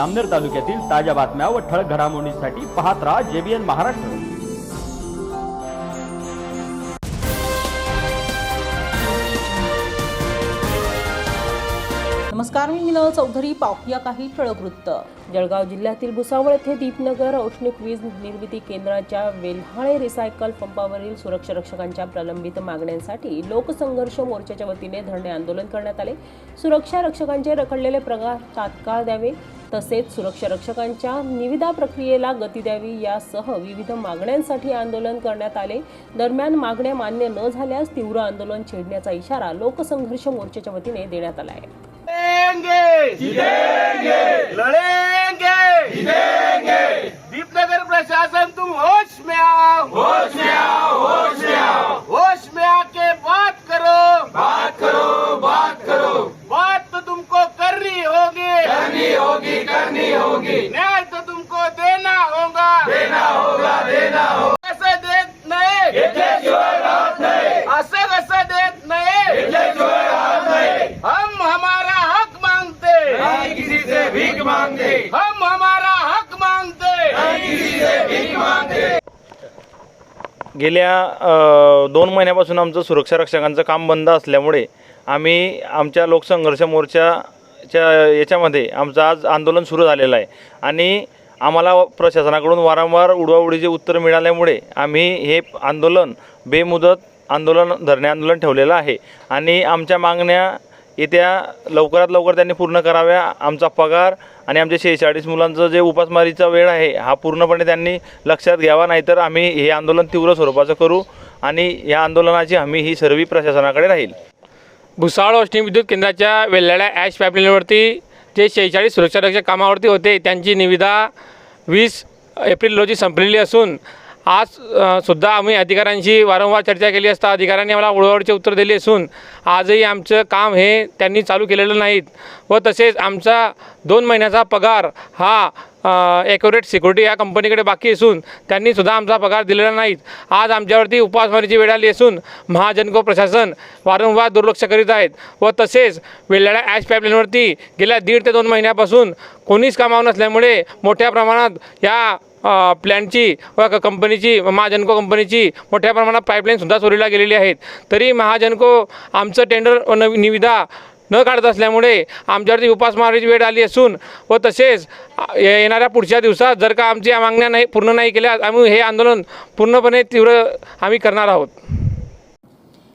अमनेर तालुक्यातील ताज्या बातम्या व ठळक घडामोडींसाठी पाहत राहा जेबीएन महाराष्ट्र. नमस्कार मी मिनल चौधरी. पाहूया काही ठळक वृत्त. जळगाव जिल्ह्यातील भुसावळ येथे दीपनगर औष्णिक वीज निर्मिती केंद्राच्या वेल्हाळे रिसायकल पंपावरील सुरक्षा रक्षकांच्या प्रलंबित मागण्यांसाठी लोकसंघर्ष मोर्चाच्या वतीने धरणे आंदोलन करण्यात आले. सुरक्षा रक्षकांचे रखडलेले प्रकार तात्काळ द्यावे. तसेच सुरक्षा रक्षकांच्या निविदा प्रक्रियेला गती द्यावी यासह विविध मागण्यांसाठी आंदोलन करण्यात आले. दरम्यान मागण्या मान्य न झाल्यास तीव्र आंदोलन छेडण्याचा इशारा लोकसंघर्ष मोर्चाच्या वतीने देण्यात आला आहे लड़ेंगे जीतेंगे लड़ेंगे जीतेंगे दीपनगर प्रशासन तुम होश में आओ होश में आओ होश में आओ होश में आके बात करो बात करो बात करो बात तो तुमको करनी होगी करनी होगी करनी होगी न्याय तो तुमको देना होगा देना होगा देना होगा असं देत नाही असं कसं देत नाही हम हमारा हक मांगते नहीं किसी से भीख मांगते. हम हमारा हक मांगते. नहीं किसी से भीख मांगते. गेल्या दोन महिन्यापासून आमचं सुरक्षा रक्षकांचं काम बंद असल्यामुळे आम्ही आमच्या लोकसंघर्ष मोर्चाच्या याच्यामध्ये आमचं आज आंदोलन सुरू झालेलं आहे. आणि आम्हाला प्रशासनाकडून वारंवार उडवाउडीचे उत्तर मिळाल्यामुळे आम्ही हे आंदोलन बेमुदत आंदोलन धरणे आंदोलन ठेवलेलं आहे. आणि आमच्या मागण्या येत्या लवकरात लवकर त्यांनी पूर्ण कराव्या आमचा पगार आणि आमच्या शेहेचाळीस मुलांचं जे उपासमारीचा वेळ आहे हा पूर्णपणे त्यांनी लक्षात घ्यावा नाहीतर आम्ही हे आंदोलन तीव्र स्वरूपाचं करू आणि या आंदोलनाची हमी ही सर्व प्रशासनाकडे राहील. भुसावळ औष्णिक विद्युत केंद्राच्या वेल्ल्याळ्या ॲश पाईपलाईनवरती जे शेहेचाळीस सुरक्षा रक्षक कामावरती होते त्यांची निविदा वीस एप्रिल रोजी संपलेली असून आज सुद्धा आम्ही अधिकाऱ्यांशी वारंवार चर्चा केली असता. अधिकाऱ्यांनी आम्हाला उडवाउडीचे उत्तर दिले असून आजही आमचं काम हे त्यांनी चालू केलेलं नाहीत. व तसेच आमचा दोन महिन्याचा पगार हा ॲक्युरेट सिक्युरिटी या कंपनीकडे बाकी असून त्यांनीसुद्धा आमचा पगार दिलेला नाहीत. आज आमच्यावरती उपासमारीची वेळ आली असून महाजनको प्रशासन वारंवार दुर्लक्ष करीत आहेत. व तसेच वेल्हाळ्या ॲश पाईपलाईनवरती गेल्या दीड ते दोन महिन्यापासून कोणीच कामावर नसल्यामुळे मोठ्या प्रमाणात या प्लॅनची व क- कंपनीची महाजनको कंपनीची मोठ्या प्रमाणात पाईपलाईनसुद्धा चोरीला गेलेली आहेत. तरी महाजनको आमचं टेंडर व नवी निविदा न काढत असल्यामुळे आमच्यावरती उपासमारीची वेळ आली असून व तसेच ये- येणाऱ्या पुढच्या दिवसात जर का आमच्या मागण्या नाही पूर्ण नाही केल्या आम्ही हे आंदोलन पूर्णपणे तीव्र आम्ही करणार आहोत.